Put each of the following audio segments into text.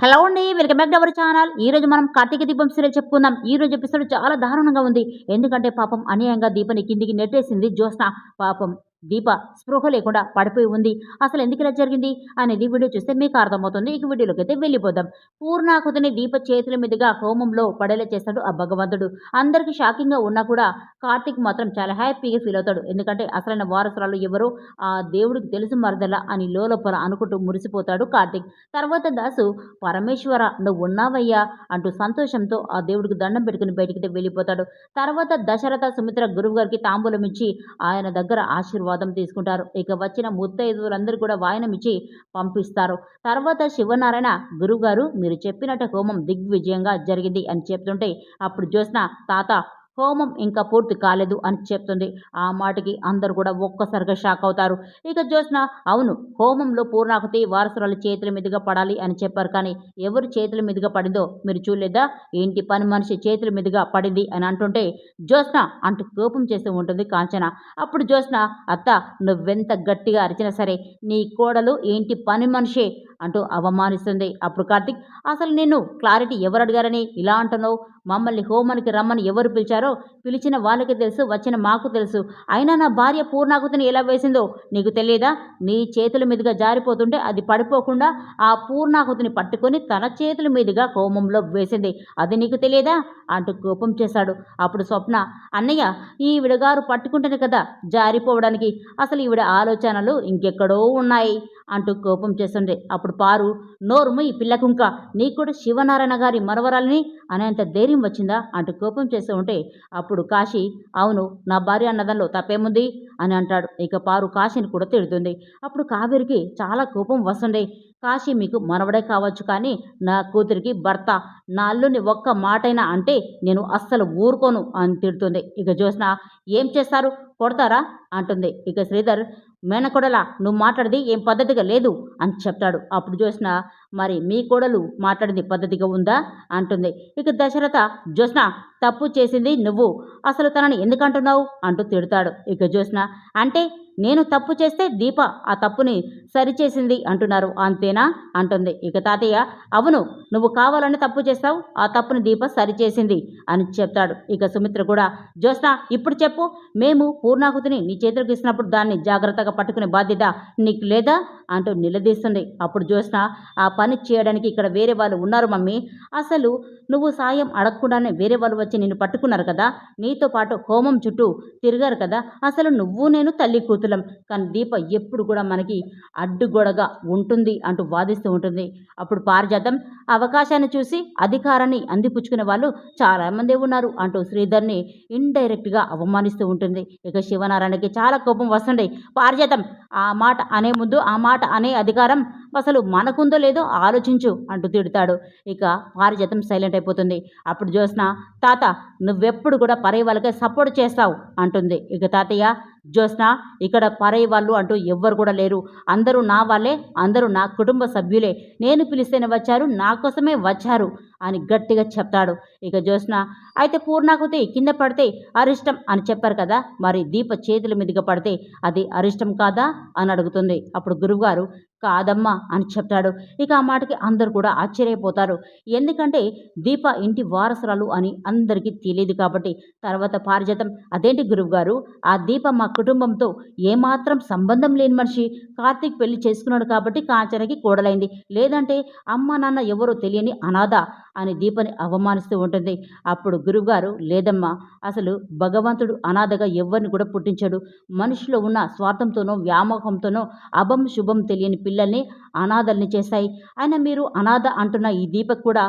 Hello అండి welcome back to our channel. ఈ రోజు మనం కార్తీక దీపం సీరియల్ చెప్పుకుందాం. ఈ రోజు ఎపిసోడ్ చాలా దారుణంగా ఉంది. ఎందుకంటే పాపం అన్యాయంగా దీపని కిందికి నెట్టేసింది జ్యోత్స్న. పాపం. దీప స్పృహ లేకుండా పడిపోయి ఉంది. అసలు ఎందుకు ఇలా జరిగింది? అనేది వీడియో చూస్తే మీకు అర్థమవుతుంది. ఇక వీడియోలోకి అయితే వెళ్ళిపోదాం. పూర్ణాకుతిని దీప చేతుల మీదుగా హోమంలో పడేలా చేస్తాడు ఆ భగవంతుడు. అందరికీ షాకింగ్గా ఉన్నా కూడా కార్తీక్ మాత్రం చాలా హ్యాపీగా ఫీల్ అవుతాడు. ఎందుకంటే అసలైన వారసురాలు ఎవరో ఆ దేవుడికి తెలుసు మరదల అని లోపల అనుకుంటూ మురిసిపోతాడు కార్తిక్. తర్వాత దాసు పరమేశ్వర నువ్వు ఉన్నావయ్యా అంటూ సంతోషంతో ఆ దేవుడికి దండం పెట్టుకుని బయటికి వెళ్ళిపోతాడు. తర్వాత దశరథ సుమిత్ర గురువు గారికి తాంబూలం ఇచ్చి ఆయన దగ్గర ఆశీర్వాదం తీసుకుంటారు. ఇక వచ్చిన ముత్తైదువులందరూ కూడా వాయనమిచ్చి పంపిస్తారు. తర్వాత శివనారాయణ గురుగారు మీరు చెప్పినట్టు హోమం దిగ్విజయంగా జరిగింది అని చెప్తుంటే అప్పుడు చూసిన తాత హోమం ఇంకా పూర్తి కాలేదు అని చెప్తుంది. ఆ మాటకి అందరూ కూడా ఒక్కసారిగా షాక్ అవుతారు. ఇక జ్యోత్స్న అవును హోమంలో పూర్ణాకుతి వారసురాలు చేతుల మీదుగా పడాలి అని చెప్పారు కానీ ఎవరు చేతుల మీదుగా పడిందో మీరు చూడలేదా? ఏంటి పని మనిషి చేతుల మీదుగా పడింది అని అంటుంటే జ్యోత్స్న అంటూ కోపం చేస్తూ ఉంటుంది కాంచన. అప్పుడు జ్యోత్స్న అత్త నువ్వెంత గట్టిగా అరిచినా సరే నీ కోడలు ఏంటి పని మనిషి అంటూ అవమానిస్తుంది. అప్పుడు కార్తిక్ అసలు నేను క్లారిటీ ఎవరు అడిగారని? ఇలా అంటున్నావు? మమ్మల్ని హోమానికి రమ్మని ఎవరు పిలిచారో? పిలిచిన వాళ్ళకి తెలుసు వచ్చిన మాకు తెలుసు. అయినా నా భార్య పూర్ణాకుతిని ఎలా వేసిందో నీకు తెలియదా? నీ చేతుల మీదుగా జారిపోతుంటే అది పడిపోకుండా ఆ పూర్ణాకుతిని పట్టుకొని తన చేతుల మీదుగా హోమంలో వేసింది. అది నీకు తెలియదా? అంటూ కోపం చేశాడు. అప్పుడు స్వప్న అన్నయ్య ఈ విడగారు పట్టుకుంటేనే కదా జారిపోవడానికి. అసలు ఈవిడ ఆలోచనలు ఇంకెక్కడో ఉన్నాయి అంటూ కోపం చేస్తుండే అప్పుడు అప్పుడు పారు నోరుము ఈ పిల్లకుంక నీకు కూడా శివనారాయణ గారి మనవరాలని అనేంత ధైర్యం వచ్చిందా? అంటూ కోపం చేస్తూ ఉంటే అప్పుడు కాశీ అవును నా భార్య అన్నదంలో తప్పేముంది? అని అంటాడు. ఇక పారు కాశీని కూడా తిడుతుంది. అప్పుడు కావేరికి చాలా కోపం వస్తుండే. కాశీ మీకు మనవడే కావచ్చు కానీ నా కూతురికి భర్త నా అల్లుని ఒక్క మాటైనా అంటే నేను అస్సలు ఊరుకోను అని తిడుతుంది. ఇక జ్యోత్స్న ఏం చేస్తారు? కొడతారా? అంటుంది. ఇక శ్రీధర్ మేనకొడలా నువ్వు మాట్లాడిది ఏం పద్ధతిగా లేదు అని చెప్తాడు. అప్పుడు జ్యోత్స్న మరి మీ కోడలు మాట్లాడింది పద్ధతిగా ఉందా? అంటుంది. ఇక దశరథ జ్యోత్స్న తప్పు చేసింది నువ్వు. అసలు తనని ఎందుకంటున్నావు? అంటూ తిడతాడు. ఇక జ్యోత్స్న అంటే నేను తప్పు చేస్తే దీప ఆ తప్పుని సరిచేసింది అంటున్నారు. అంతేనా? అంటుంది. ఇక తాతయ్య అవును నువ్వు కావాలని తప్పు చేస్తావు ఆ తప్పుని దీప సరిచేసింది అని చెప్తాడు. ఇక సుమిత్ర కూడా జ్యోత్స్న ఇప్పుడు చెప్పు మేము పూర్ణాహుతిని నీ చేతులకు ఇచ్చినప్పుడు దాన్ని జాగ్రత్తగా పట్టుకునే బాధ్యత నీకు లేదా? అంటూ నిలదీస్తుంది అప్పుడు జ్యోత్స్న ఆ పని చేయడానికి ఇక్కడ వేరే వాళ్ళు ఉన్నారు మమ్మీ. అసలు నువ్వు సాయం అడగకుండానే వేరే వాళ్ళు వచ్చి నిన్ను పట్టుకున్నారు కదా. నీతో పాటు హోమం చుట్టూ తిరిగారు కదా. అసలు నువ్వు నేను తల్లి కూతులం. కానీ దీప ఎప్పుడు కూడా మనకి అడ్డుగోడగా ఉంటుంది అంటూ వాదిస్తూ ఉంటుంది. అప్పుడు పారిజాతం అవకాశాన్ని చూసి అధికారాన్ని అందిపుచ్చుకునే వాళ్ళు చాలామందే ఉన్నారు అంటూ శ్రీధర్ని ఇండైరెక్ట్గా అవమానిస్తూ ఉంటుంది. ఇక శివనారాయణకి చాలా కోపం వస్తుండే. పారిజాతం ఆ మాట అనే ముందు ఆ మాట అనే అధికారం అసలు మనకుందో లేదో ఆలోచించు అంటూ తిడతాడు. ఇక పారిజాతం సైలెంట్ అయిపోతుంది. అప్పుడు జ్యోత్స్న తాత నువ్వెప్పుడు కూడా పరై వాళ్ళకే సపోర్ట్ చేస్తావు అంటుంది. ఇక తాతయ్య జ్యోత్స్న ఇక్కడ పరై వాళ్ళు అంటూ ఎవ్వరు కూడా లేరు. అందరూ నా వాళ్ళే అందరూ నా కుటుంబ సభ్యులే. నేను పిలిస్తేనే వచ్చారు నా కోసమే వచ్చారు అని గట్టిగా చెప్తాడు. ఇక జ్యోత్స్న అయితే పూర్ణాకుతి కింద పడితే అరిష్టం అని చెప్పారు కదా మరి దీప చేతుల మీదుగా పడితే అది అరిష్టం కాదా అని అడుగుతుంది. అప్పుడు గురువుగారు కాదమ్మా అని చెప్తాడు. ఇక ఆ మాటకి అందరు కూడా ఆశ్చర్యపోతారు. ఎందుకంటే దీప ఇంటి వారసురాలు అని అందరికీ తెలియదు కాబట్టి. తర్వాత పారిజాతం. అదేంటి గురువుగారు? ఆ దీప మా కుటుంబంతో ఏమాత్రం సంబంధం లేని మనిషి. కార్తీక్ పెళ్ళి చేసుకున్నాడు కాబట్టి కాంచనకి కోడలైంది. లేదంటే అమ్మ నాన్న ఎవరో తెలియని అనాథ అని దీపని అవమానిస్తూ ఉంటుంది. అప్పుడు గురువుగారు లేదమ్మా అసలు భగవంతుడు అనాథగా ఎవరిని కూడా పుట్టించాడు. మనిషిలో ఉన్న స్వార్థంతోనో వ్యామోహంతోనో అభం శుభం తెలియని పిల్లల్ని అనాథల్ని చేశాయి. అయినా మీరు అనాథ అంటున్న ఈ దీపక్ కూడా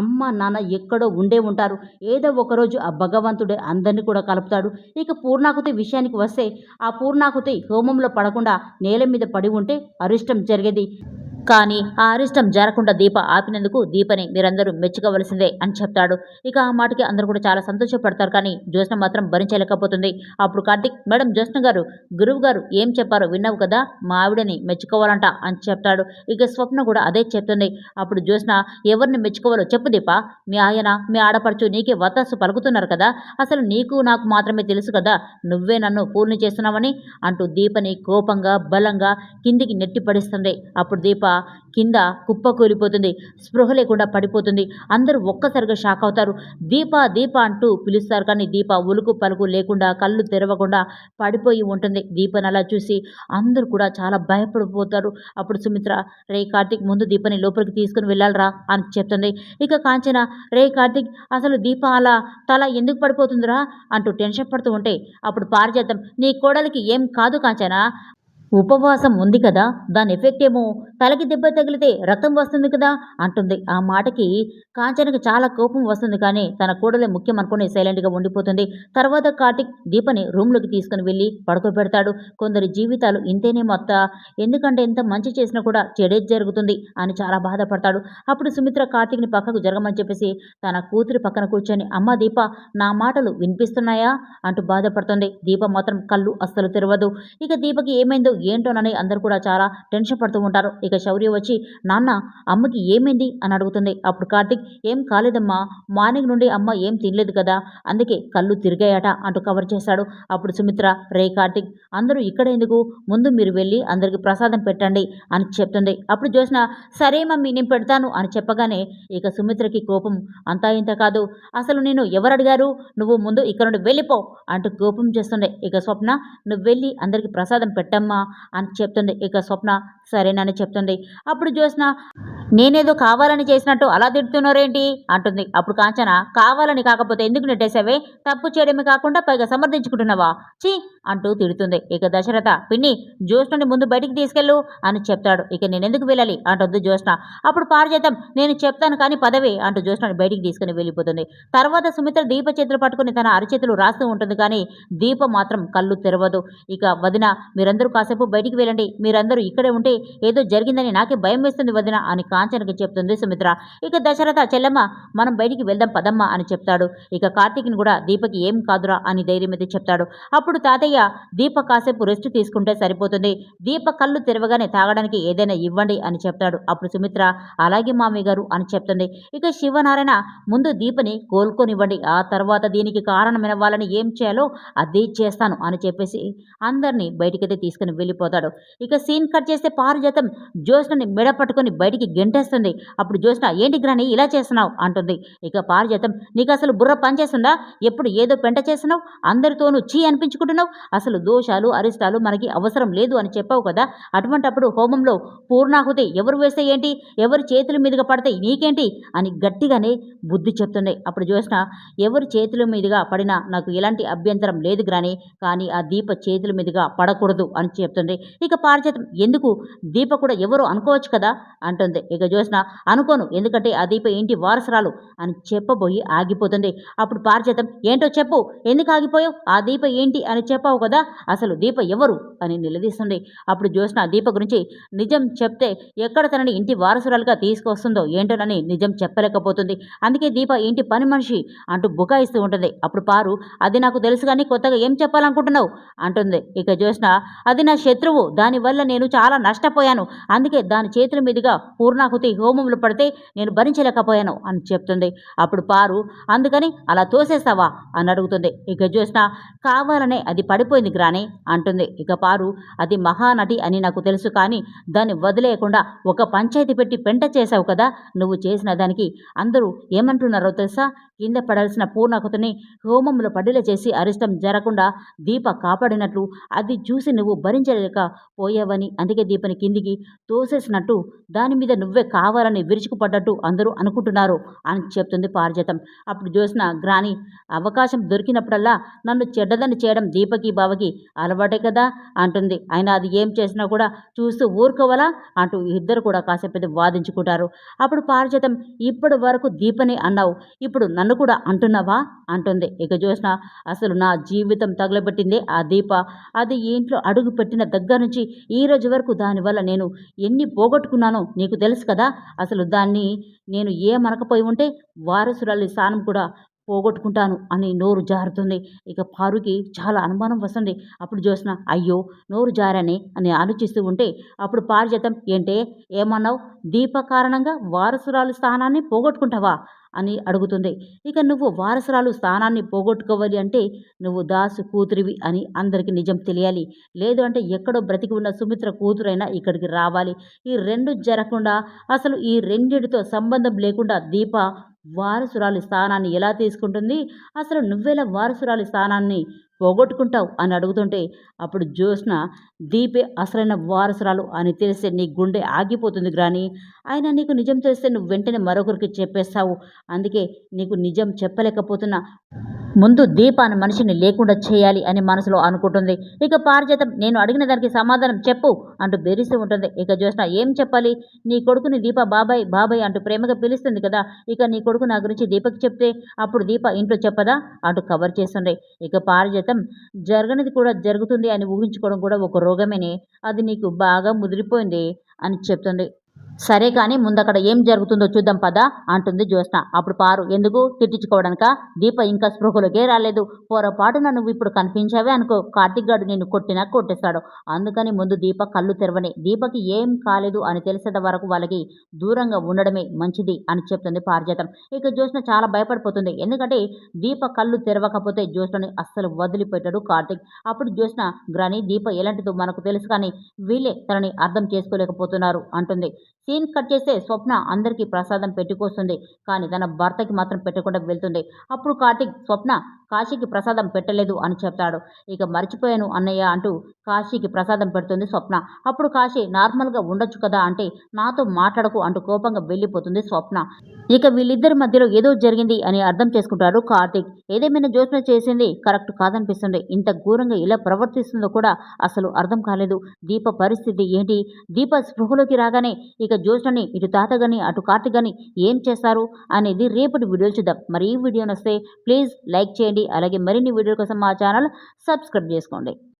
అమ్మ నాన్న ఎక్కడో ఉండే ఉంటారు. ఏదో ఒకరోజు ఆ భగవంతుడే అందరినీ కూడా కలుపుతాడు. ఇక పూర్ణాకుతి విషయానికి వస్తే ఆ పూర్ణాకుతి హోమంలో పడకుండా నేల మీద పడి ఉంటే అరిష్టం జరిగేది. కానీ ఆ అరిష్టం జారకుండా దీప ఆపినందుకు దీపని మీరందరూ మెచ్చుకోవలసిందే అని చెప్తాడు. ఇక ఆ మాటకి అందరూ కూడా చాలా సంతోషపడతారు కానీ జ్యోత్స్న మాత్రం భరించలేకపోతుంది. అప్పుడు కార్తిక్ మేడం జ్యోత్స్న గారు గురువు గారు ఏం చెప్పారో విన్నావు కదా? మా ఆవిడని మెచ్చుకోవాలంట అని చెప్తాడు. ఇక స్వప్న కూడా అదే చెప్తుంది. అప్పుడు జ్యోత్స్న ఎవరిని మెచ్చుకోవాలో చెప్పు దీప. మీ ఆయన మీ ఆడపడుచు నీకే వతస్సు పలుకుతున్నారు కదా? అసలు నీకు నాకు మాత్రమే తెలుసు కదా? నువ్వే నన్ను పూర్ణి చేస్తున్నావని అంటూ దీపని కోపంగా బలంగా కిందికి నెట్టి పడిస్తుంది అప్పుడు దీప కింద కుప్ప కూలిపోతుంది స్పృహ లేకుండా పడిపోతుంది. అందరూ ఒక్కసారిగా షాక్ అవుతారు. దీప దీప అంటూ పిలుస్తారు కానీ దీప ఉలుకు పలుకు లేకుండా కళ్ళు తెరవకుండా పడిపోయి ఉంటుంది. దీపని అలా చూసి అందరూ కూడా చాలా భయపడిపోతారు. అప్పుడు సుమిత్ర రే కార్తిక్ ముందు దీపని లోపలికి తీసుకుని వెళ్ళాలరా అని చెప్తుంది. ఇక కాంచన రే కార్తిక్ అసలు దీప అలా తల ఎందుకు పడిపోతుందిరా? అంటూ టెన్షన్ పడుతూ ఉంటే అప్పుడు పారిజాతం నీ కోడలికి ఏం కాదు కాంచన? ఉపవాసం ఉంది కదా దాని ఎఫెక్ట్ ఏమో? తలకి దెబ్బ తగిలితే రక్తం వస్తుంది కదా అంటుంది. ఆ మాటకి కాంచనకి చాలా కోపం వస్తుంది కానీ తన కూడలే ముఖ్యం అనుకుని సైలెంట్గా ఉండిపోతుంది. తర్వాత కార్తిక్ దీపని రూమ్లోకి తీసుకుని వెళ్ళి పడుకోబెడతాడు కొందరి జీవితాలు ఇంతేనే మొత్త. ఎందుకంటే ఎంత మంచి చేసినా కూడా చెడే జరుగుతుంది అని చాలా బాధపడతాడు. అప్పుడు సుమిత్ర కార్తిక్ని పక్కకు జరగమని చెప్పేసి తన కూతురి పక్కన కూర్చొని అమ్మ దీప నా మాటలు వినిపిస్తున్నాయా? అంటూ బాధపడుతుంది. దీప మాత్రం కళ్ళు అస్సలు తెరవదు. ఇక దీపకి ఏమైందో ఏంటోనని అందరూ కూడా చాలా టెన్షన్ పడుతూ ఉంటారు. ఇక శౌర్య వచ్చి నాన్న అమ్మకి ఏమైంది? అని అడుగుతుంది. అప్పుడు కార్తిక్ ఏం కాలేదమ్మా మార్నింగ్ నుండి అమ్మ ఏం తినలేదు కదా అందుకే కళ్ళు తిరిగాయట అంటూ కవర్ చేశాడు. అప్పుడు సుమిత్ర రే కార్తిక్ అందరూ ఇక్కడ ఎందుకు? ముందు మీరు వెళ్ళి అందరికి ప్రసాదం పెట్టండి అని చెప్తుంది. అప్పుడు చూసిన సరే మమ్మీ నేను పెడతాను అని చెప్పగానే ఇక సుమిత్రకి కోపం అంతా ఇంత కాదు అసలు నేను ఎవరు అడిగారు? నువ్వు ముందు ఇక్కడ నుండి వెళ్ళిపో అంటూ కోపం చేస్తుండే ఇక స్వప్న నువ్వు వెళ్ళి అందరికి ప్రసాదం పెట్టమ్మా అని చెప్తుంది ఇక స్వప్న సరేనని చెప్తుంది. అప్పుడు జ్యోత్స్న నేనేదో కావాలని చేసినట్టు అలా తిడుతున్నారేంటి? అంటుంది. అప్పుడు కాంచన కావాలని కాకపోతే ఎందుకు నెట్టేసావే తప్పు చేయడమే కాకుండా పైగా సమర్థించుకుంటున్నావా? చీ అంటూ తిడుతుంది. ఇక దశరథ పిన్ని జ్యోత్స్నని ముందు బయటికి తీసుకెళ్ళు అని చెప్తాడు. ఇక నేనెందుకు వెళ్ళాలి? అంటుంది జ్యోత్స్న. అప్పుడు పారిజాతం నేను చెప్తాను కానీ పదవి అంటూ జ్యోత్స్నని బయటికి తీసుకుని వెళ్ళిపోతుంది. తర్వాత సుమిత్ర దీప చేతులు పట్టుకుని తన అరచేతులు రాస్తూ ఉంటుంది కానీ దీప మాత్రం కళ్ళు తెరవదు. ఇక వదిన మీరందరూ కాసేపు బయటికి వెళ్ళండి. మీరందరూ ఇక్కడే ఉంటే ఏదో జరిగిందని నాకే భయం వేస్తుంది వదిన అని కాంచనకి చెప్తుంది సుమిత్ర. ఇక దశరథ చెల్లమ్మ మనం బయటికి వెళ్దాం పదమ్మ అని చెప్తాడు. ఇక కార్తీక్ని కూడా దీపకి ఏం కాదురా అని ధైర్యం అయితే చెప్తాడు. అప్పుడు తాతయ్య దీప కాసేపు రెస్ట్ తీసుకుంటే సరిపోతుంది. దీప కళ్ళు తెరవగానే తాగడానికి ఏదైనా ఇవ్వండి అని చెప్తాడు. అప్పుడు సుమిత్ర అలాగే మామయ్య గారు అని చెప్తుంది. ఇక శివనారాయణ ముందు దీపని కోలుకొనివ్వండి. ఆ తర్వాత దీనికి కారణమైన వాళ్ళని ఏం చేయాలో అదే చేస్తాను అని చెప్పేసి అందరినీ బయటికైతే తీసుకుని వెళ్ళిపోతాడు. ఇక సీన్ కట్ చేస్తే పారిజాతం జ్యోత్స్నని మెడ పట్టుకొని బయటికి గెంటేస్తుంది. అప్పుడు జ్యోత్స్న ఏంటి గ్రాని ఇలా చేస్తున్నావు? అంటుంది. ఇక పారిజాతం నీకు అసలు బుర్ర పనిచేస్తుందా ఎప్పుడు ఏదో పెంట చేస్తున్నావు? అందరితోనూ చీ అనిపించుకుంటున్నావు? అసలు దోషాలు అరిష్టాలు మనకి అవసరం లేదు అని చెప్పావు కదా? అటువంటప్పుడు హోమంలో పూర్ణాహుతి ఎవరు వేస్తే ఏంటి? ఎవరి చేతుల మీదుగా పడితే నీకేంటి? అని గట్టిగానే బుద్ధి చెప్తుంది. అప్పుడు జ్యోత్స్న ఎవరి చేతుల మీదుగా పడినా నాకు ఎలాంటి అభ్యంతరం లేదు గ్రాని కానీ ఆ దీప చేతుల మీదుగా పడకూడదు అని చెప్తుంది. ఇక పారిజాతం ఎందుకు? దీప కూడా ఎవరు అనుకోవచ్చు కదా అంటుంది. ఇక జ్యోత్స్న అనుకోను ఎందుకంటే ఆ దీప ఇంటి వారసురాలు అని చెప్పబోయి ఆగిపోతుంది. అప్పుడు పారిజాతం ఏంటో చెప్పు ఎందుకు ఆగిపోయావు? ఆ దీప ఏంటి అని చెప్పావు కదా అసలు దీప ఎవరు అని నిలదీస్తుంది. అప్పుడు జ్యోత్స్న దీప గురించి నిజం చెప్తే ఎక్కడ తనని ఇంటి వారసురాలుగా తీసుకొస్తుందో ఏంటోనని నిజం చెప్పలేకపోతుంది. అందుకే దీప ఇంటి పని మనిషి అంటూ బుకాయిస్తూ ఉంటుంది. అప్పుడు పారు అది నాకు తెలుసు కానీ కొత్తగా ఏం చెప్పాలనుకుంటున్నావు? అంటుంది. ఇక జ్యోత్స్న అది నా శత్రువు దానివల్ల నేను చాలా నష్టం నష్టపోయాను. అందుకే దాని చేతుల మీదుగా పూర్ణాహుతి హోమంలో పడితే నేను భరించలేకపోయాను అని చెప్తుంది. అప్పుడు పారు అందుకని అలా తోసేస్తావా? అని అడుగుతుంది. ఇక జ్యోత్స్న కావాలనే అది పడిపోయింది గ్రాని అంటుంది. ఇక పారు అది మహానటి అని నాకు తెలుసు కానీ దాన్ని వదిలేయకుండా ఒక పంచాయతీ పెట్టి పెంట చేశావు కదా నువ్వు చేసిన దానికి అందరూ ఏమంటున్నారో తెలుసా? కింద పడాల్సిన పూర్ణాకుతిని హోమంలో పడిల చేసి అరిష్టం జరగకుండా దీప కాపాడినట్లు అది చూసి నువ్వు భరించలేక పోయావని అందుకే దీపని కిందికి తోసేసినట్టు దాని మీద నువ్వే కావాలని విరుచుకుపడ్డట్టు అందరూ అనుకుంటున్నారు అని చెప్తుంది పారిజాతం. అప్పుడు చూసిన గ్రాని అవకాశం దొరికినప్పుడల్లా నన్ను చెడ్డదని చేయడం దీపకి బావకి అలవాటే కదా అంటుంది. అయినా అది ఏం చేసినా కూడా చూస్తూ ఊరుకోవాలా? అంటూ ఇద్దరు కూడా కాసేపు వాదించుకుంటారు. అప్పుడు పారిజాతం ఇప్పటి వరకు దీపని అన్నావు ఇప్పుడు నన్ను కూడా అంటున్నావా? అంటుంది. ఇక చూసిన అసలు నా జీవితం తగలబెట్టిందే ఆ దీప. అది ఇంట్లో అడుగు పెట్టిన దగ్గర నుంచి ఈ రోజు వరకు దానివల్ల నేను ఎన్ని పోగొట్టుకున్నానో నీకు తెలుసు కదా. అసలు దాన్ని నేను ఏమనకపోయి ఉంటే వారసురాలి స్థానం కూడా పోగొట్టుకుంటాను అని నోరు జారుతుంది. ఇక పారుకి చాలా అనుమానం వస్తుంది. అప్పుడు జ్యోత్స్న అయ్యో నోరు జారని అని ఆలోచిస్తూ ఉంటే అప్పుడు పారిజాతం ఏంటే ఏమన్నావు? దీప కారణంగా వారసురాలు స్థానాన్ని పోగొట్టుకుంటావా? అని అడుగుతుంది. ఇక నువ్వు వారసురాలు స్థానాన్ని పోగొట్టుకోవాలి అంటే నువ్వు దాసు కూతురివి అని అందరికీ నిజం తెలియాలి. లేదు అంటే ఎక్కడో బ్రతికి ఉన్న సుమిత్ర కూతురైనా ఇక్కడికి రావాలి. ఈ రెండు జరగకుండా అసలు ఈ రెండిటితో సంబంధం లేకుండా దీప వారసురాలి స్థానాన్ని ఎలా తీసుకుంటుంది? అసలు నువ్వెలా వారసురాలి స్థానాన్ని పోగొట్టుకుంటావు అని అడుగుతుంటే అప్పుడు జ్యోత్స్న దీపే అసలైన వారసురాలు అని తెలిస్తే నీ గుండె ఆగిపోతుంది గ్రాని. ఆయన నీకు నిజం తెలిస్తే నువ్వు వెంటనే మరొకరికి చెప్పేస్తావు. అందుకే నీకు నిజం చెప్పలేకపోతున్నా. ముందు దీపాన్ని మనిషిని లేకుండా చేయాలి అని మనసులో అనుకుంటుంది. ఇక పారిజాతం నేను అడిగిన దానికి సమాధానం చెప్పు అంటూ బెరిస్తూ ఉంటుంది. ఇక జ్యోత్స్న ఏం చెప్పాలి? నీ కొడుకుని దీప బాబాయ్ బాబాయ్ అంటూ ప్రేమగా పిలుస్తుంది కదా. ఇక నీ కొడుకు నా గురించి దీపకి చెప్తే అప్పుడు దీప ఇంట్లో చెప్పదా? అంటూ కవర్ చేస్తుండే. ఇక పారిజాతం జరగనిది కూడా జరుగుతుంది అని ఊహించుకోవడం కూడా ఒక రోగమేనే. అది నీకు బాగా ముదిరిపోయింది అని చెప్తుంది. సరే కానీ ముందు అక్కడ ఏం జరుగుతుందో చూద్దాం పదా అంటుంది జ్యోత్స్న. అప్పుడు పారు ఎందుకు? తిట్టించుకోవడానిక? దీప ఇంకా స్పృహలోకే రాలేదు. పొరపాటున నువ్వు ఇప్పుడు కనిపించావే అనుకో. కార్తిక్ గారు నిన్ను కొట్టినా కొట్టేస్తాడు. అందుకని ముందు దీప కళ్ళు తెరవని. దీపకి ఏం కాలేదు అని తెలిసేంత వరకు వాళ్ళకి దూరంగా ఉండడమే మంచిది అని చెప్తుంది పారిజాతం. ఇక జ్యోత్స్న చాలా భయపడిపోతుంది. ఎందుకంటే దీప కళ్ళు తెరవకపోతే జ్యోత్స్నని అస్సలు వదిలిపెట్టాడు కార్తిక్. అప్పుడు జ్యోత్స్న గ్రాని దీప ఎలాంటిదో మనకు తెలుసు కానీ వీళ్ళే తనని అర్థం చేసుకోలేకపోతున్నారు అంటుంది. సీన్ కట్ చేస్తే స్వప్న అందరికీ ప్రసాదం పెట్టుకొస్తుంది. కానీ తన భర్తకి మాత్రం పెట్టకుండా వెళ్తుంది. అప్పుడు కార్తిక్ స్వప్న కాశీకి ప్రసాదం పెట్టలేదు అని చెప్తాడు. ఇక మర్చిపోయాను అన్నయ్య అంటూ కాశీకి ప్రసాదం పెడుతుంది స్వప్న. అప్పుడు కాశీ నార్మల్గా ఉండొచ్చు కదా అంటే నాతో మాట్లాడకు అంటూ కోపంగా వెళ్ళిపోతుంది స్వప్న. ఇక వీళ్ళిద్దరి మధ్యలో ఏదో జరిగింది అని అర్థం చేసుకుంటాడు కార్తీక్. ఏదేమైనా జ్యోత్స్న చేసింది కరెక్ట్ కాదనిపిస్తుంది. ఇంత ఘోరంగా ఇలా ప్రవర్తిస్తుందో కూడా అసలు అర్థం కాలేదు. దీప పరిస్థితి ఏంటి? దీప స్పృహలోకి రాగానే ఇక జ్యోత్స్నని ఇటు తాతగాని అటు కార్తీక్ గాని ఏం చేస్తారు అనేది రేపటి వీడియోలు చూద్దాం. మరి ఈ వీడియో నస్తే ప్లీజ్ లైక్ చేయండి చేయండి. అలాగే మరిన్ని వీడియోల కోసం మా ఛానల్ సబ్స్క్రైబ్ చేసుకోండి.